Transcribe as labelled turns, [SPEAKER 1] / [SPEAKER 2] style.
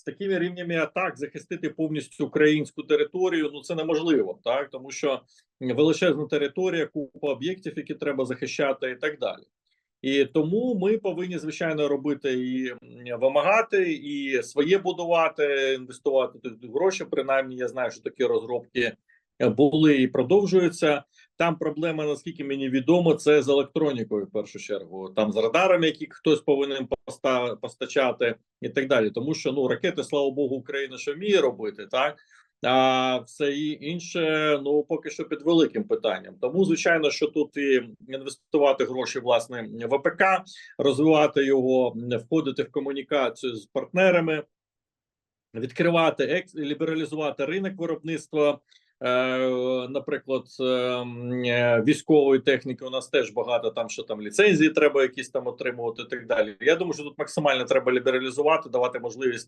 [SPEAKER 1] з такими рівнями атак захистити повністю українську територію. Ну це неможливо, так тому що величезна територія, купа об'єктів, які треба захищати, і так далі. І тому ми повинні звичайно робити і вимагати, і своє будувати, інвестувати туди гроші. Принаймні, я знаю, що такі розробки були і продовжуються. Там проблема, наскільки мені відомо, це з електронікою в першу чергу. Там з радарами, які хтось повинен поста- постачати, і так далі. Тому що ну ракети, слава Богу, Україна що вміє робити, так а все інше, ну поки що під великим питанням. Тому звичайно, що тут і інвестувати гроші власне в АПК, розвивати його, входити в комунікацію з партнерами, відкривати екс, лібералізувати ринок виробництва. Е, наприклад, е, м, е, військової техніки у нас теж багато там, що там ліцензії треба якісь там отримувати, і так далі. Я думаю, що тут максимально треба лібералізувати, давати можливість